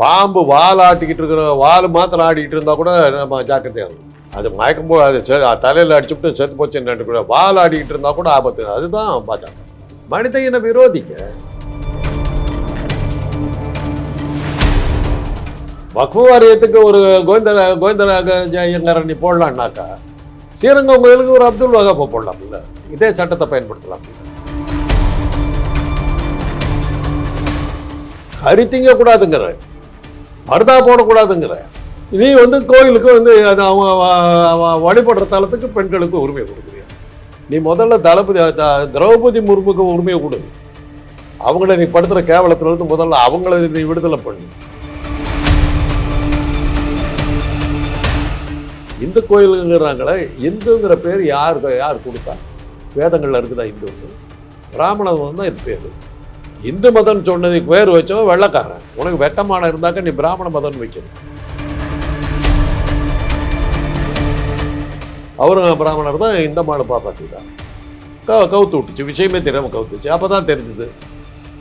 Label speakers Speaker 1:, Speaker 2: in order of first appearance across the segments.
Speaker 1: பாம்பு வால் ஆட்டிக்கிட்டு இருக்கிற வால் மாத்திரம் ஆடிக்கிட்டு இருந்தால் கூட நம்ம ஜாக்கிரதையாக இருக்கும். அது மயக்கும் போது அது தலையில் அடிச்சுட்டு செத்து போச்சு கூட வால் ஆடிக்கிட்டு இருந்தால் கூட ஆபத்து. அதுதான் பாஜக. மனித இன விரோதிங்க. வக்ஃபு வாரியத்துக்கு ஒரு கோவிந்த கோவிந்த ஐயங்கார நீ போடலான்னாக்கா ஸ்ரீரங்கம் கோயிலுக்கு ஒரு அப்துல் வகாப்பை போடலாம்ல. இதே சட்டத்தை பயன்படுத்தலாம். கருத்திங்க கூடாதுங்கிற பர்தா போடக்கூடாதுங்கிற. நீ வந்து கோயிலுக்கு வந்து அது அவங்க வழிபடுற தலத்துக்கு பெண்களுக்கு உரிமை கொடுக்குறியா? நீ முதல்ல தளபதி த- திரௌபதி முர்முக்கு உரிமையை கொடு. அவங்கள நீ படுத்துகிற கேவலத்திலிருந்து முதல்ல அவங்கள நீ விடுதலை பண்ணு. இந்து கோயிலுங்கிறாங்களே இந்துங்கிற பேர் யார் யார் கொடுத்தா? வேதங்களில் இருக்குதா இந்து பிராமணன் தான் இது பேர். இந்து மதம் சொன்னதுக்கு பேர் வச்சவன் வெள்ளக்காரன். உனக்கு வெக்கமான இருந்தாக்க நீ பிராமண மதம்னு வைக்கணும். அவரும் பிராமணர் தான் இந்த மாடு பாப்பாத்தி தான் கவுத்து விட்டுச்சு. விஷயமே தெரியாமல் கவுத்துச்சு அப்போ தான் தெரிஞ்சுது.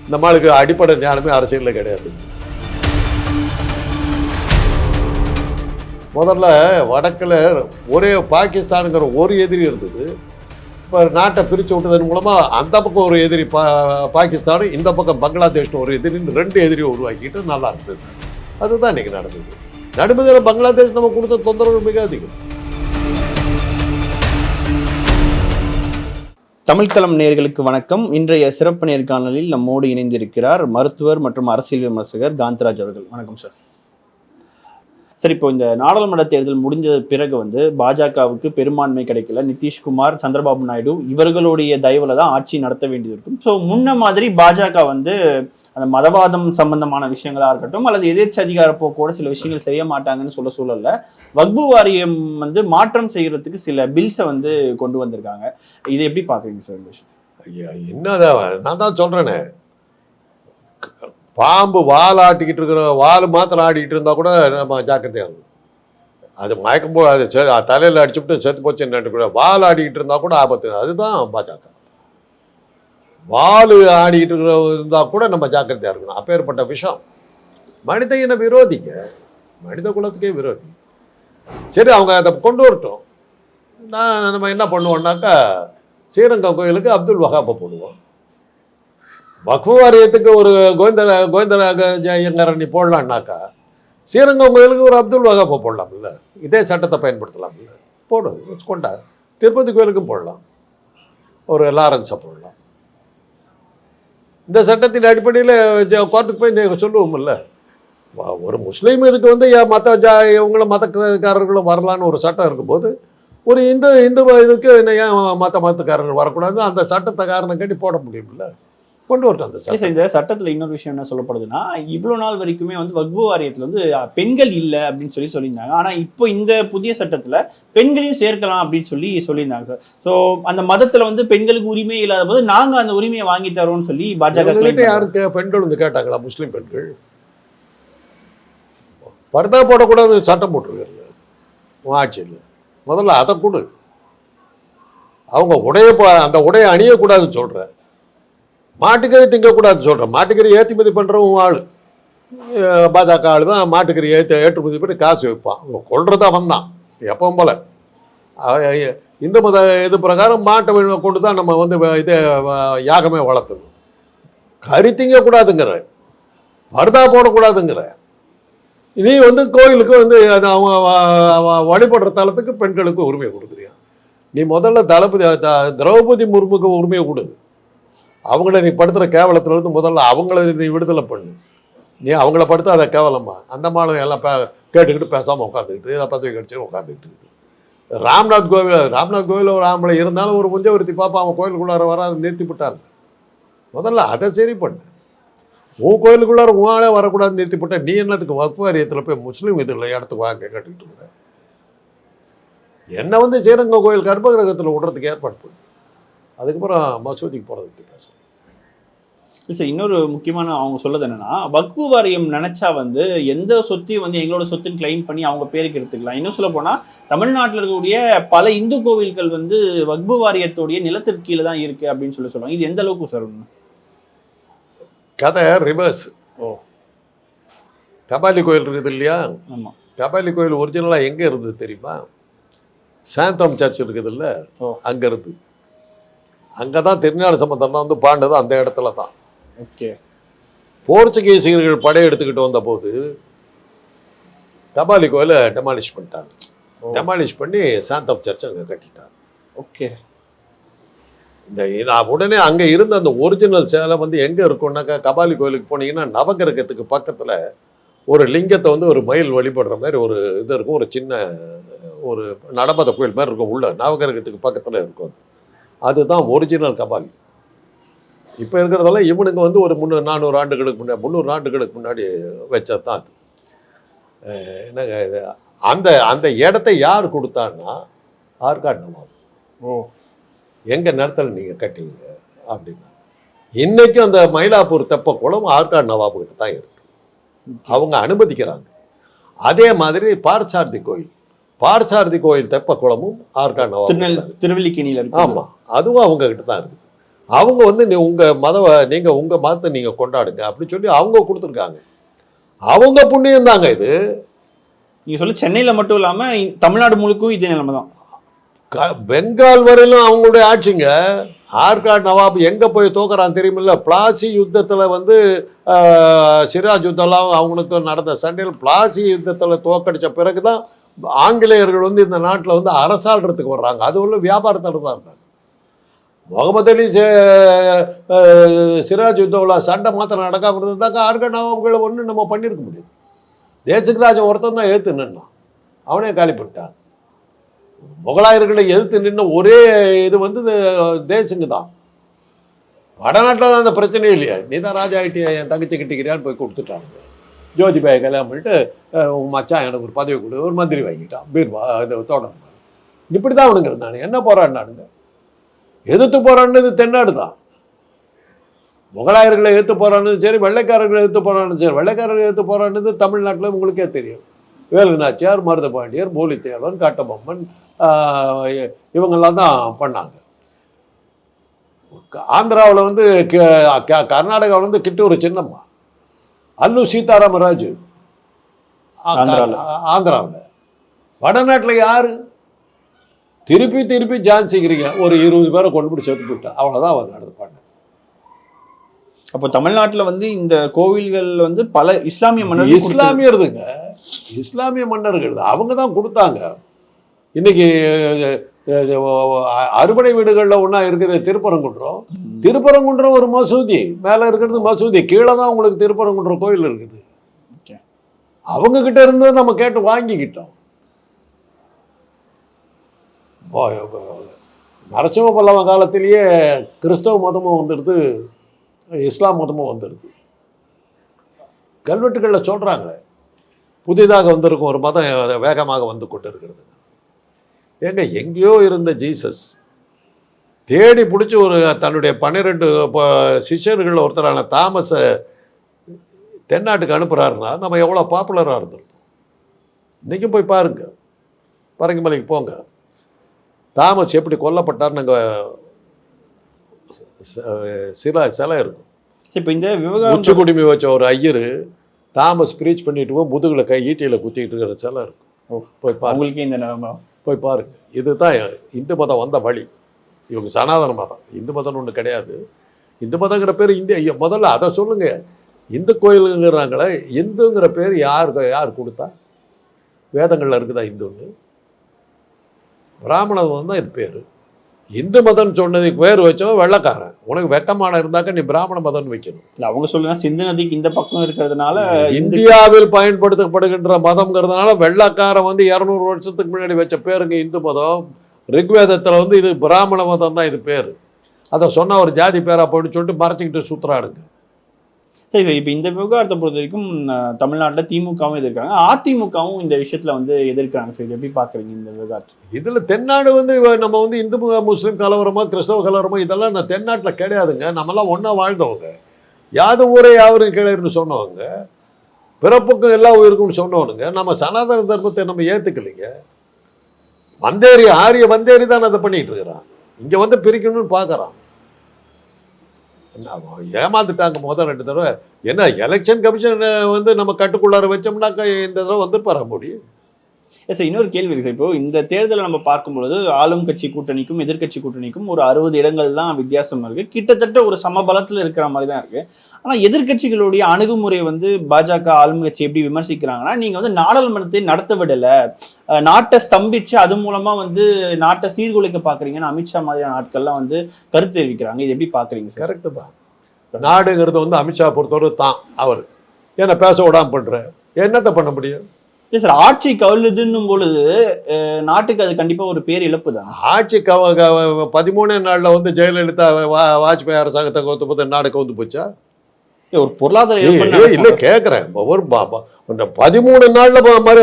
Speaker 1: இந்த மாளுக்கு அடிப்படை ஞானமே அரசியலில் கிடையாது. முதல்ல வடக்கில் ஒரே பாகிஸ்தானுங்கிற ஒரு எதிரி இருந்தது. இப்போ நாட்டை பிரித்து விட்டதன் மூலமாக அந்த பக்கம் ஒரு எதிரி பா பாகிஸ்தானும் இந்த பக்கம் பங்களாதேஷ்னு ஒரு எதிரின்னு ரெண்டு எதிரியை உருவாக்கிட்டு நல்லா இருந்தது. அதுதான் இன்னைக்கு நடந்தது. நடுமதில் பங்களாதேஷ் நம்ம கொடுத்த தொந்தரவு மிக அதிகம்.
Speaker 2: தமிழ்கலம் நேர்களுக்கு வணக்கம். இன்றைய சிறப்பு நேர்காணலில் நம்மோடு இணைந்திருக்கிறார் மருத்துவர் மற்றும் அரசியல் விமர்சகர் காந்தராஜ் அவர்கள். வணக்கம் சார். சார் இப்போ இந்த நாடாளுமன்ற தேர்தல் முடிஞ்ச பிறகு வந்து பாஜகவுக்கு பெரும்பான்மை கிடைக்கல. நிதிஷ்குமார் சந்திரபாபு நாயுடு இவர்களுடைய தயவுல தான் ஆட்சி நடத்த வேண்டியது இருக்கும். ஸோ முன்ன மாதிரி பாஜக வந்து அந்த மதவாதம் சம்பந்தமான விஷயங்களாக இருக்கட்டும் அல்லது எதிர்ச்சி அதிகாரப்போ கூட சில விஷயங்கள் செய்ய மாட்டாங்கன்னு சொல்ல சூழல்ல வக்பு வாரியம் வந்து மாற்றம் செய்யறதுக்கு சில பில்ஸை வந்து கொண்டு வந்திருக்காங்க. இதை எப்படி பார்க்குறீங்க சார் இந்த விஷயத்தை?
Speaker 1: ஐயா என்னதான் நான் தான் சொல்கிறேனே பாம்பு வால் ஆட்டிக்கிட்டு இருக்கிற வால் மாத்திரம் ஆடிக்கிட்டு இருந்தால் கூட நம்ம ஜாக்கிரதையாக இருக்கணும் அது மயக்கம் போ அது செ தலையில் அடிச்சுட்டு செத்து போச்சு கூட வால் ஆடிக்கிட்டு இருந்தால் கூட ஆபத்து. அதுதான் பாஜக. வால் ஆடிக்கிட்டு இருக்கிற இருந்தால் கூட நம்ம ஜாக்கிரதையாக இருக்கணும். அப்பேற்பட்ட விஷயம் மனித இன விரோதிங்க. மனித குலத்துக்கே விரோதி. சரி அவங்க அதை கொண்டு வரட்டும். நான் நம்ம என்ன பண்ணுவோம்னாக்கா ஸ்ரீரங்கம் கோயிலுக்கு அப்துல் வகாப்பை போடுவோம். வக்ஃபு வாரியத்துக்கு ஒரு கோவிந்த கோவிந்த ஐயங்கார நீ போடலான்னாக்கா ஸ்ரீரங்கம் கோயிலுக்கு ஒரு அப்துல் வகாப்பை போடலாம்ல. இதே சட்டத்தை பயன்படுத்தலாம்ல. போடு கொண்டா. திருப்பதி கோயிலுக்கும் போடலாம். ஒரு லாரன்ஸை போடலாம். இந்த சட்டத்தின் அடிப்படையில் கோர்ட்டுக்கு போய் நீங்கள் சொல்லுவோம்ல. வ- ஒரு முஸ்லீம் இதுக்கு வந்து ஏன் மற்ற ஜா இவங்களும் மதக்காரர்களும் வரலான்னு ஒரு சட்டம் இருக்கும்போது ஒரு இந்து இந்து இதுக்கு என்ன ஏன் மற்ற மதத்துக்காரர்கள் வரக்கூடாது அந்த சட்டத்தை காரணம் கட்டி போட முடியும்ல. கொண்டு வரட்டும் அந்த
Speaker 2: சரி இந்த சட்டத்துல இன்னொரு விஷயம் என்ன சொல்லப்படுதுன்னா இவ்வளவு நாள் வரைக்குமே வந்து வக்பு வாரியத்துல வந்து பெண்கள் இல்லை அப்படின்னு சொல்லி சொல்லியிருந்தாங்க. ஆனா இப்போ இந்த புதிய சட்டத்துல பெண்களையும் சேர்க்கலாம் அப்படின்னு சொல்லி சொல்லியிருந்தாங்க சார். ஸோ அந்த மதத்துல வந்து பெண்களுக்கு உரிமை இல்லாத போது நாங்க அந்த உரிமையை வாங்கி தரோம்னு சொல்லி பாஜக claim
Speaker 1: இவங்ககிட்ட
Speaker 2: பண்றாங்க.
Speaker 1: யாரும் கே- பெண்கள் வந்து கேட்டாங்களா முஸ்லீம் பெண்கள்? பர்தா போடக்கூடாது சட்டம் போட்டிருக்காரு உன் ஆட்சியில். முதல்ல அதை கொடு. அவங்க உடைய அந்த உடையை அணியக்கூடாதுன்னு சொல்ற மாட்டுக்கறி திங்கக்கூடாதுன்னு சொல்ற மாட்டுக்கறி ஏற்றுமதி பண்ணுறவன் ஆள். பாஜக ஆள் தான் மாட்டுக்கறி ஏற்று ஏற்றுமதி பண்ணி காசு வைப்பான். கொள்றது அவன் தான் எப்பவும் போல. இந்த இந்து மத இது பிரகாரம் மாட்டை கொண்டு தான் நம்ம வந்து வ- இதே யாகமே வளர்த்தணும் கறி திங்கக்கூடாதுங்கிற. பர்தா போடக்கூடாதுங்கிற. நீ வந்து கோயிலுக்கு வந்து அது அவங்க வழிபடுற தலத்துக்கு பெண்களுக்கு உரிமை கொடுக்குறியா? நீ முதல்ல தளபதி த- திரௌபதி முர்முக்கு உரிமையை கொடு. அவங்கள நீ படுத்துகிற கேவலத்திலிருந்து முதல்ல அவங்கள நீ விடுதலை பண்ணு. நீ அவங்கள படுத்து அதை கேவலமா? அந்த மாணவன் எல்லாம் பே கேட்டுக்கிட்டு பேசாமல் உட்காந்துக்கிட்டு இதை பதவி கிடச்சி உட்காந்துக்கிட்டு ராம்நாத் கோவில் ராம்நாத் கோவில் ஒரு ஆம்பளை இருந்தாலும் ஒரு முஞ்சவர்த்தி பாப்பா அவன் கோயிலுக்குள்ளார வராது நிறுத்தி விட்டாங்க. முதல்ல அதை சரி பண்ணு. உன் கோயிலுக்குள்ளார உன் ஆளே வரக்கூடாதுன்னு நிறுத்தி போட்ட நீ என்னத்துக்கு வக்ஃப் வாரியத்தில் போய் முஸ்லீம் இதில் இடத்துக்கு வாங்க கேட்டுக்கிட்டு இருக்கிற என்னை வந்து ஸ்ரீரங்கம் கோயில் கர்ப்பகிரகத்தில் விடுறதுக்கு ஏற்பாடு பண்ணு. அதுக்கப்புறம் மசூதிக்கு போகிறதுக்கு பேசுகிறேன்
Speaker 2: சார் இன்னொரு முக்கியமான அவங்க சொல்றது என்னன்னா வக்பு வாரியம் நினைச்சா வந்து எந்த சொத்தையும் வந்து எங்களோட சொத்துன்னு கிளைம் பண்ணி அவங்க பேருக்கு எடுத்துக்கலாம். இன்னும் சொல்ல போனா தமிழ்நாட்டில் இருக்கக்கூடிய பல இந்து கோவில்கள் வந்து வக்பு வாரியத்துடைய நிலத்திற்கு கீழே தான் இருக்கு அப்படின்னு சொல்லி சொல்லுவாங்க. இது எந்த அளவுக்கு சார்
Speaker 1: கதை ரிவர்ஸ்
Speaker 2: ஓ.
Speaker 1: கபாலி கோயில் இருக்குது இல்லையா?
Speaker 2: ஆமா.
Speaker 1: கபாலி கோயில் ஒரிஜினலாக எங்கே இருந்தது தெரியுமா? சாந்தோம் சர்ச் இருக்குதுல்ல
Speaker 2: ஓ.
Speaker 1: அங்கே இருந்து. அங்கே தான் திருஞான சம்பந்தம்லாம் வந்து பாண்டது அந்த இடத்துல தான். போர்ச்சுகீசியர்கள் படையெடுத்துக்கிட்டு வந்தபோது கபாலி கோயிலை டெமாலிஷ் பண்ணிட்டாங்க. டெமாலிஷ் பண்ணி சாந்தம் சர்ச் அங்கே கட்டிட்டாங்க.
Speaker 2: ஓகே
Speaker 1: இந்த நான் உடனே அங்கே இருந்த அந்த ஒரிஜினல் சேலை வந்து எங்கே இருக்கும்னாக்கா கபாலி கோயிலுக்கு போனீங்கன்னா நவகிரகத்துக்கு பக்கத்தில் ஒரு லிங்கத்தை வந்து ஒரு மயில் வழிபடுற மாதிரி ஒரு இது இருக்கும். ஒரு சின்ன ஒரு நடமத கோயில் மாதிரி இருக்கும். உள்ள நவகிரகத்துக்கு பக்கத்தில் இருக்கும் அது. அதுதான் ஒரிஜினல் கபாலி. இப்போ இருக்கிறதெல்லாம் இவனுங்க வந்து ஒரு முந்நூறு நானூறு ஆண்டுகளுக்கு முன்னாடி முந்நூறு ஆண்டுகளுக்கு முன்னாடி வச்சது தான் அது என்னங்க இது? அந்த அந்த இடத்த யார் கொடுத்தான்னா ஆற்காடு நவாப்
Speaker 2: ஓ.
Speaker 1: எங்க நேரத்தில் நீங்க கட்டிங்க அப்படின்னா. இன்னைக்கும் அந்த மயிலாப்பூர் தெப்ப குளம் ஆற்காடு நவாபு கிட்ட தான் இருக்கு. அவங்க அனுமதிக்கிறாங்க. அதே மாதிரி பார்சாரதி கோயில். பார்சாரதி கோயில் தெப்ப குளமும் ஆற்காடு நவாபு
Speaker 2: திருநெல் திருவல்லிக்கேணியில இருக்கு.
Speaker 1: ஆமா. அதுவும் அவங்க கிட்ட தான் இருக்கு. அவங்க வந்து நீ உங்க மத நீங்க உங்க மதத்தை நீங்க கொண்டாடுங்க அப்படின்னு சொல்லி அவங்க கொடுத்துருக்காங்க. அவங்க புண்ணியம் தாங்க இது.
Speaker 2: நீங்க சொல்ல சென்னையில மட்டும் இல்லாம இ- தமிழ்நாடு முழுக்கும் இதே நிலைமை தான்.
Speaker 1: க- பெங்கால் வரையிலும் அவங்களுடைய ஆட்சிங்க. ஆற்காடு நவாப் எங்க போய் தோக்குறான் தெரியுமில்ல? பிளாசி யுத்தத்துல வந்து சிராஜ் யுத்தம்லாம் அவங்களுக்கு நடந்த சண்டையில் பிளாசி யுத்தத்துல தோக்கடிச்ச பிறகுதான் ஆங்கிலேயர்கள் வந்து இந்த நாட்டுல வந்து அரசாள்றதுக்கு வர்றாங்க. அது உள்ள வியாபாரத்தில் தான் இருந்தாங்க. முகமது அலி சிராஜ் யுத்தம்ல சண்டை மாத்திரம் நடக்காமல் இருந்தாக்கா ஆற்காடு நவாப்களை ஒன்றும் நம்ம பண்ணியிருக்க முடியாது தேசராஜன் ஒருத்தன் தான் எதிர்த்து நின்னான். அவனே காலி பண்ணிட்டான். முகலாயர்களை எதிர்த்து நின்ன ஒரே இது வந்து இது தேசங்க தான். வடநாட்டில் தான் அந்த பிரச்சனையே இல்லையா? நீ தான் ராஜா ஆகிட்டியா என் தங்கச்சி கிட்டிக்கிறியான்னு போய் கொடுத்துட்டாங்க. ஜோதிபாயை கல்யாணம் பண்ணிட்டு உங்கள் உன் மச்சான் எனக்கு ஒரு பதவி கொடு ஒரு மந்திரி வாங்கிட்டான். பீர்வா இது தொடர்ந்து. இப்படி தான் அவனுங்க இருந்தானு என்ன போராடினானுங்க? எதிர்த்து போராடினது தென்னாடு தான். முகலாயர்களை எதிர்த்து போராடினது சரி வெள்ளைக்காரர்களை எதிர்த்து போராடினது சரி. வெள்ளைக்காரர்களை எதிர்த்து போராடினது தமிழ்நாட்டில் உங்களுக்கே தெரியும். வேலு நாச்சியார் மருத பாண்டியர் பூலித்தேவன் கட்டபொம்மன் இவங்கெல்லாம் தான் பண்ணாங்க. ஆந்திராவில் வந்து கர்நாடகாவில் வந்து கிட்டூர் சின்னம்மா. அல்லு சீதாராமராஜு. ஆந்திராவில். வடநாட்டில் யாரு? திருப்பி திருப்பி ஜான்சிக்கிறீங்க ஒரு இருபது பேரை கொண்டு போய் செத்து போட்டா அவ்வளோதான் அவர் நடந்து பண்ண
Speaker 2: அப்போ தமிழ்நாட்டுல வந்து இந்த கோவில்கள் வந்து பல இஸ்லாமிய கொடுத்தது.
Speaker 1: இஸ்லாமியர்துங்க இஸ்லாமிய மன்னர்கள் தான். அவங்க தான் கொடுத்தாங்க. இன்னைக்கு அறுபடை வீடுகளில் ஒன்றா இருக்குது திருப்பரங்குன்றம். திருப்பரங்குன்றம் ஒரு மசூதி. மேலே இருக்கிறது மசூதி. கீழே தான் உங்களுக்கு திருப்பரங்குன்றம் கோயில் இருக்குது. அவங்க கிட்ட இருந்து நம்ம கேட்டு வாங்கிக்கிட்டோம். நரசிம்ம பல்லவ காலத்திலேயே கிறிஸ்தவ மதமும் வந்துடுது இஸ்லாம் மதமும் வந்துடுது. கல்வெட்டுகளில் சொல்கிறாங்களே புதிதாக வந்திருக்கும் ஒரு மதம் வேகமாக வந்து கொண்டு இருக்கிறது ஏங்க எங்கேயோ இருந்த ஜீசஸ் தேடி பிடிச்சி ஒரு தன்னுடைய பன்னிரெண்டு சிஷியர்கள் ஒருத்தரான தாமஸை தென்னாட்டுக்கு அனுப்புகிறாருன்னா நம்ம எவ்வளோ பாப்புலராக இருந்திருப்போம். இன்றைக்கும் போய் பாருங்கள் பரங்கிமலைக்கு போங்க. தாமஸ் எப்படி கொல்லப்பட்டார்னு அங்கே சில சிலை இருக்கும்.
Speaker 2: இப்போ இந்த விவகாரம்
Speaker 1: உச்சி குடுமி வச்ச ஒரு ஐயர் தாமஸ் ப்ரீச் பண்ணிட்டு போய் முதுகில் கை ஈட்டியில் குத்திக்கிட்டு இருக்கிற சிலை இருக்கும். போய் பாருங்க.
Speaker 2: அவங்களுக்கே இந்த நிலைமை.
Speaker 1: போய் பாருங்க. இதுதான் இந்து மதம் வந்த வழி. இவங்க சனாதன மதம். இந்து மதம்னு ஒன்று கிடையாது. இந்து மதங்கிற பேர் இந்திய ஐயோ, முதல்ல அதை சொல்லுங்க. இந்து கோயிலுங்கிறாங்களே இந்துங்கிற பேர் யார் யார் கொடுத்தா? வேதங்களில் இருக்குதா இந்துன்னு? பிராமண மதம் தான் இது பேர். இந்து மதம்னு சொன்னதுக்கு பேர் வச்சவன் வெள்ளைக்காரன். உனக்கு வெக்கமான இருந்தாக்க நீ பிராமண மதம்னு வைக்கணும்.
Speaker 2: இல்ல அவங்க சொல்லுங்க சிந்து நதிக்கு இந்த பக்கம் இருக்கிறதுனால இந்து
Speaker 1: இந்தியாவில் பயன்படுத்தப்படுகின்ற மதம்ங்கிறதுனால வெள்ளக்காரன் வந்து இரநூறு வருஷத்துக்கு முன்னாடி வச்ச பேருங்க இந்து மதம். ரிக்வேதத்தில் வந்து இது பிராமண மதம் தான் இது பேர். அதை சொன்னா ஒரு ஜாதி பேரா போயிட்டு சொல்லிட்டு மறைச்சிக்கிட்டு சுத்துறாடுங்க
Speaker 2: சரி இப்போ இந்த விவகாரத்தை பொறுத்த வரைக்கும் தமிழ்நாட்டில் திமுகவும் எதிர்க்கிறாங்க. அதிமுகவும் இந்த விஷயத்தில் வந்து எதிர்க்கிறாங்க. சரி எப்படி பார்க்குறீங்க இந்த விவகாரத்தை?
Speaker 1: இதில் தென்னாடு வந்து நம்ம வந்து இந்து முஸ்லீம் கலவரமோ கிறிஸ்தவ கலவரமோ இதெல்லாம் நான் தென்னாட்டில் கிடையாதுங்க. நம்மலாம் ஒன்றா வாழ்ந்தவங்க. யாது ஊரே யாவரும் கிடையாதுன்னு சொன்னவங்க. பிறப்புக்கும் எல்லா உயிருக்கும்னு சொன்னவனுங்க. நம்ம சனாதன தர்மத்தை நம்ம ஏற்றுக்கலைங்க வந்தேரி ஆரிய வந்தேரி தான் அதை பண்ணிகிட்டு இருக்கிறான். இங்கே வந்து பிரிக்கணும்னு பார்க்கறான் ஏமாந்துட்டாங்க மொதல் ரெண்டு தடவை. என்ன எலெக்ஷன் கமிஷன் வந்து நம்ம கட்டுக்குள்ளார வச்சோம்னாக்கா இந்த தடவை வந்துருப்பாரா முடியும்
Speaker 2: சார் இன்னொரு கேள்வி இருக்கு இப்போ இந்த தேர்தலை நம்ம பார்க்கும்பொழுது ஆளும் கட்சி கூட்டணிக்கும் எதிர்க்கட்சி கூட்டணிக்கும் ஒரு அறுபது இடங்கள் தான் வித்தியாசம் இருக்கு. கிட்டத்தட்ட ஒரு சமபலத்தில் இருக்கிற மாதிரி தான் இருக்கு. ஆனா எதிர்க்கட்சிகளுடைய அணுகுமுறை வந்து பாஜக ஆளும் கட்சி எப்படி விமர்சிக்கிறாங்கன்னா நீங்க வந்து நாடாளுமன்றத்தை நடத்த விடல. நாட்டை ஸ்தம்பிச்சு அது மூலமா வந்து நாட்டை சீர்குலைக்க பாக்குறீங்கன்னு அமித்ஷா மாதிரியான ஆட்கள்லாம் வந்து கருத்து தெரிவிக்கிறாங்க. இது எப்படி பாக்குறீங்க சார்
Speaker 1: கரெக்டு தான். நாடுங்கிறது வந்து அமித்ஷா பொறுத்தவரை தான் அவர். என்ன பேச விடாம பண்ற என்னத்தை பண்ண முடியும்?
Speaker 2: இல்லை சார் ஆட்சி கவுளுதுன்னும் பொழுது நாட்டுக்கு அது கண்டிப்பா ஒரு பேர் இழப்பு தான்
Speaker 1: ஆட்சி கவ பதிமூணே நாள்ல வந்து ஜெயலலிதா வா வாஜ்பாய் அரசாங்கத்தை கவுத்து போது நாடு கவுந்து போச்சா?
Speaker 2: ஒரு பொருளாதார
Speaker 1: இல்ல. கேக்குறேன். ஒரு பதிமூணு நாள்ல மறு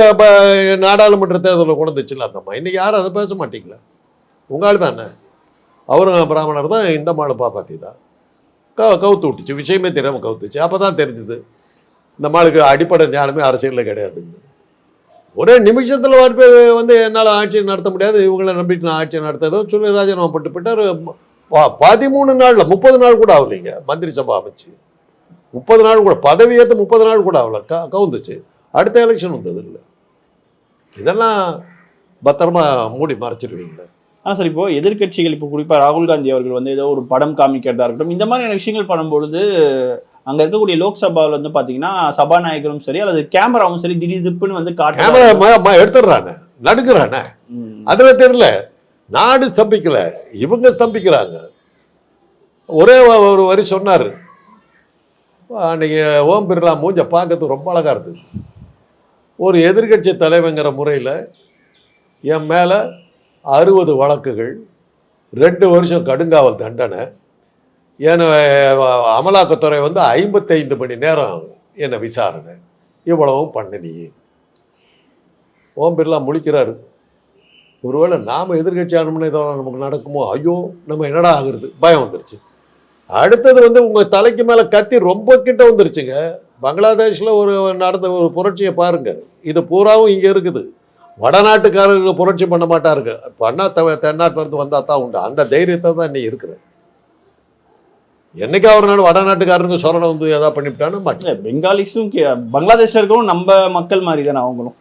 Speaker 1: நாடாளுமன்ற தேர்தலில் கொண்டு வந்துச்சுல அந்த அம்மா. இன்னைக்கு யாரும் அதை பேச மாட்டீங்களா? உங்க ஆள் தானே? அவரும் பிராமணர் தான் இந்த மாடு பாப்பாத்தி தான். கவுத்து விட்டுச்சு விஷயமே தெரியாம கவுத்துச்சு. அப்பதான் தெரிஞ்சுது இந்த மாளுக்கு அடிப்படை ஞானமே அரசியலில் கிடையாதுன்னு. ஒரே நிமிஷத்தில் வாஜ்பாய் வந்து என்னால் ஆட்சி நடத்த முடியாது. இவங்களை நம்பிட்டு நான் ஆட்சி நடத்தணும் சொல்லி ராஜினாமா பட்டு போயிட்டார். பதிமூணு நாளில் முப்பது நாள் கூட ஆகலைங்க. மந்திரி சபா அமைச்சு. முப்பது நாள் கூட பதவி ஏற்று முப்பது நாள் கூட ஆகல. க கவுந்துச்சு. அடுத்த எலெக்ஷன் வந்தது இல்லை. இதெல்லாம் பத்திரமா மூடி மறைச்சிருவீங்களே.
Speaker 2: ஆனால் சார் இப்போ எதிர்க்கட்சிகள் இப்போ குறிப்பாக ராகுல் காந்தி அவர்கள் வந்து ஏதோ ஒரு படம் காமிக்கிறதா இருக்கட்டும் இந்த மாதிரியான விஷயங்கள் பண்ணும்பொழுது அங்க இருக்கக்கூடிய லோக்சபாவில் வந்து பாத்தீங்கன்னா சபாநாயகரும் சரி அல்லது கேமராவும் சரி திடீர் திப்புன்னு வந்து
Speaker 1: கேமரா எடுத்துடுறானே நடுக்கிறானே. அதுல தெரியல நாடு ஸ்தம்பிக்கல இவங்க ஸ்தம்பிக்கிறாங்க. ஒரே ஒரு வரி சொன்னார். அன்னைக்கு ஓம் பிர்லா மூஞ்ச பார்க்கறதுக்கு ரொம்ப அழகா இருந்தது ஒரு எதிர்க்கட்சி தலைவங்கிற முறையில் என் மேலே அறுபது வழக்குகள் ரெண்டு வருஷம் கடுங்காவல் தண்டனை ஏன்னா அமலாக்கத்துறை வந்து ஐம்பத்தைந்து மணி நேரம் என்னை விசாரணை. இவ்வளவும் பண்ண ஓம் பிர்லா முழிக்கிறாரு. ஒருவேளை நாம் எதிர்கட்சி ஆரம்பின இதெல்லாம் நமக்கு நடக்குமோ? ஐயோ நம்ம என்னடா ஆகுறது? பயம் வந்துருச்சு. அடுத்தது வந்து உங்கள் தலைக்கு மேலே கத்தி ரொம்ப கிட்ட வந்துருச்சுங்க. பங்களாதேஷில் ஒரு நடந்த ஒரு புரட்சியை பாருங்கள் இது பூராவும் இங்கே இருக்குது. வடநாட்டுக்காரர்கள் புரட்சி பண்ண மாட்டாருங்க பண்ணால் தவ தென்னாட்டிலேருந்து வந்தால் தான் உண்டு. அந்த தைரியத்தை தான் நீ இருக்கிற. என்னைக்கு அவர் நாடு வடநாட்டுக்காரங்க சொரணை வந்து எதாவது பண்ணிவிட்டான்னு மாட்டேன்
Speaker 2: பெங்காலிஸும் பங்களாதேஷ்ல இருக்கவும் நம்ம மக்கள் மாதிரி தானே அவங்களும்.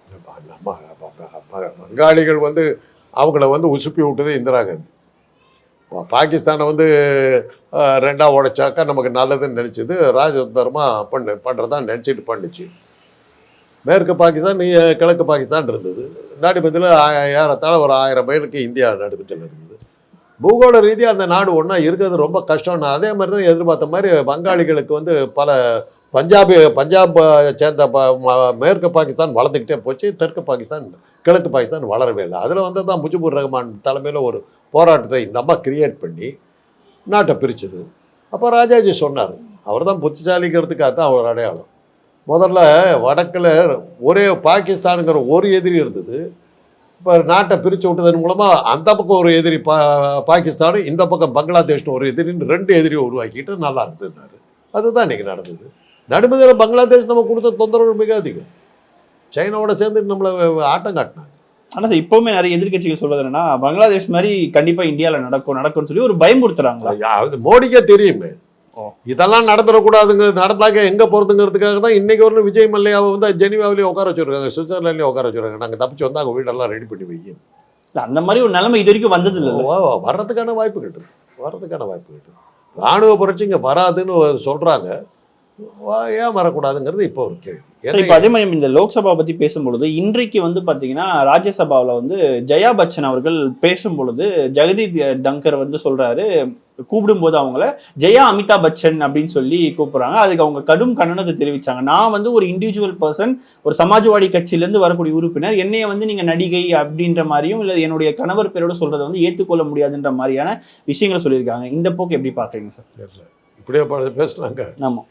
Speaker 1: வங்காளிகள் வந்து அவங்கள வந்து உசுப்பி விட்டது இந்திரா காந்தி. பாகிஸ்தானை வந்து அஹ், ரெண்டா உடைச்சாக்கா நமக்கு நல்லதுன்னு நினச்சது ராஜதந்திரமா பண்ணு பண்ணுறதா நினச்சிட்டு பண்ணுச்சு. மேற்கு பாகிஸ்தான் கிழக்கு பாகிஸ்தான் இருந்தது. நாடுமத்தியில் ஏறத்தாழ ஒரு ஆயிரம் மைலுக்கு இந்தியா நடுமத்தில் இருந்தது. பூகோள ரீதியாக அந்த நாடு ஒன்றா இருக்கிறது ரொம்ப கஷ்டம்னு அதே மாதிரி தான் எதிர்பார்த்த மாதிரி பங்காளிகளுக்கு வந்து பல பஞ்சாபி பஞ்சாப் சேர்ந்த ப ம- மேற்கு பாகிஸ்தான் வளர்ந்துக்கிட்டே போச்சு. தெற்கு பாகிஸ்தான் கிழக்கு பாகிஸ்தான் வளரவே இல்லை. அதில் வந்து தான் முஜிபுர் ரஹ்மான் தலைமையில் ஒரு போராட்டத்தை இந்த அம்மா கிரியேட் பண்ணி நாட்டை பிரிச்சது. அப்போ ராஜாஜி சொன்னார். அவர் தான் புத்திசாலிங்கிறதுக்காக தான் அவர் அடையாளம். முதல்ல வடக்கில் ஒரே பாகிஸ்தானுங்கிற ஒரு எதிரி இருந்தது. இப்போ நாட்டை பிரித்து விட்டதன் மூலமாக அந்த பக்கம் ஒரு எதிரி பா பாகிஸ்தானும் இந்த பக்கம் பங்களாதேஷ்னு ஒரு எதிரின்னு ரெண்டு எதிரியை உருவாக்கிட்டு நல்லா இருந்ததுனாரு அதுதான் இன்றைக்கி நடந்தது. நடுமதியில் பங்களாதேஷ் நம்ம கொடுத்த தொந்தரவு மிக அதிகம். சைனாவோட சேர்ந்து நம்மளை ஆட்டம் காட்டினாங்க.
Speaker 2: ஆனா சார் இப்பவுமே நிறைய எதிர்க்கட்சிகள் சொல்றது என்னன்னா பங்களாதேஷ் மாதிரி கண்டிப்பா இந்தியால நடக்கும் நடக்கும்னு சொல்லி ஒரு பயமுறுத்துறாங்களா?
Speaker 1: அது மோடிக்கே தெரியுமே. இதெல்லாம் நடந்துடக்கூடாதுங்கிறது நடந்தாக்க எங்கே போகிறதுங்கிறதுக்காக தான் இன்னைக்கு ஒரு விஜய் மல்லையாவை வந்து ஜெனிவாவிலேயே உட்கார வச்சுருக்காங்க சுவிட்சர்லாண்ட்லேயே உட்கார வச்சுருக்காங்க. நாங்கள் தப்பிச்சு வந்தால் அவங்க வீடெல்லாம் ரெடி பண்ணி வைங்க
Speaker 2: இல்ல, அந்த மாதிரி ஒரு நிலைமை இது வரைக்கும் வந்தது இல்ல
Speaker 1: வர்றதுக்கான வாய்ப்பு கிட்டு வர்றதுக்கான வாய்ப்பு கிட்டு ராணுவ புரட்சி இங்கே வராதுன்னு சொல்கிறாங்க ஏன் வரக்கூடாதுங்கிறது இப்போ ஒரு கேள்வி.
Speaker 2: இப்ப அதே மாதிரி இந்த லோக்சபா பத்தி பேசும்பொழுது இன்றைக்கு வந்து பாத்தீங்கன்னா ராஜ்யசபாவில் வந்து ஜெயா பச்சன் அவர்கள் பேசும்பொழுது ஜெகதீப் டங்கர் வந்து சொல்றாரு கூப்பிடும்போது அவங்கள ஜெயா அமிதாப் பச்சன் அப்படின்னு சொல்லி கூப்பிடுறாங்க. அதுக்கு அவங்க கடும் கண்டனத்தை தெரிவிச்சாங்க. நான் வந்து ஒரு இண்டிவிஜுவல் பர்சன் ஒரு சமாஜ்வாடி கட்சியிலேருந்து வரக்கூடிய உறுப்பினர். என்னைய வந்து நீங்க நடிகை அப்படின்ற மாதிரியும் இல்லை என்னுடைய கணவர் பேரோட சொல்றதை வந்து ஏற்றுக்கொள்ள முடியாதுன்ற மாதிரியான விஷயங்களை சொல்லியிருக்காங்க. இந்த போக்கு எப்படி பாக்குறீங்க சார்?
Speaker 1: தெரியல. இப்படியே ப- பேசுனாங்க
Speaker 2: ஆமா.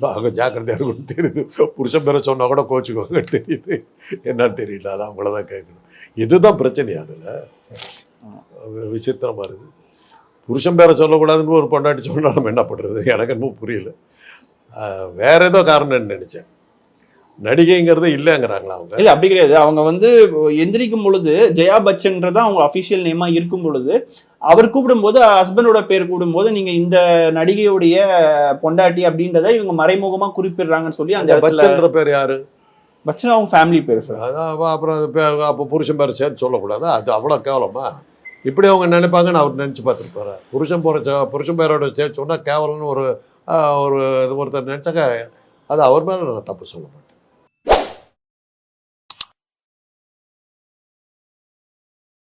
Speaker 1: அவங்க ஜாக்கிரதையாக இருக்கணும். தெரியுது. புருஷன் பேரை சொன்னா கூட கோச்சுக்கோங்க தெரியுது. என்னன்னு தெரியல. அது அவங்கள தான் கேட்கணும். இதுதான் பிரச்சனை அதில்? விசித்திரமாக இருக்குது. புருஷன் பேரை சொல்லக்கூடாதுன்னு ஒரு பொண்டாட்டி சொன்னா நம்ம என்ன பண்ணுறது எனக்கு இன்னும் புரியல. வேற ஏதோ காரணம்னு நினச்சேன். நடிகைங்கிறதே இல்லைங்கிறாங்களா அவங்க?
Speaker 2: இல்ல அப்படி கிடையாது. அவங்க வந்து எந்திரிக்கும் பொழுது ஜெயா பச்சன்றதான் அவங்க அபிஷியல் நேமா இருக்கும் பொழுது அவர் கூப்பிடும்போது ஹஸ்பண்டோட பேர் கூப்பிடும்போது நீங்க இந்த நடிகையுடைய பொண்டாட்டி அப்படின்றத இவங்க மறைமுகமா குறிப்பிடுறாங்கன்னு சொல்லி அந்த
Speaker 1: பச்சன்ற பேர் யாரு?
Speaker 2: பச்சன் அவங்க ஃபேமிலி பேர் சார்
Speaker 1: அதான் அப்ப அப்புறம் அப்போ புருஷன் பேர் சேர்த்து சொல்லக்கூடாது? அது அவ்வளோ கேவலமா? இப்படி அவங்க நினைப்பாங்கன்னு அவர் நினச்சி பார்த்துருப்பாரு. புருஷன் போகிற புருஷன் பேரோட சேர்த்து சொன்னால் கேவலம்னு ஒரு ஒரு ஒருத்தர் நினச்சாக்க அது அவர் மேலே நான் தப்பு சொல்ல மாட்டேன்.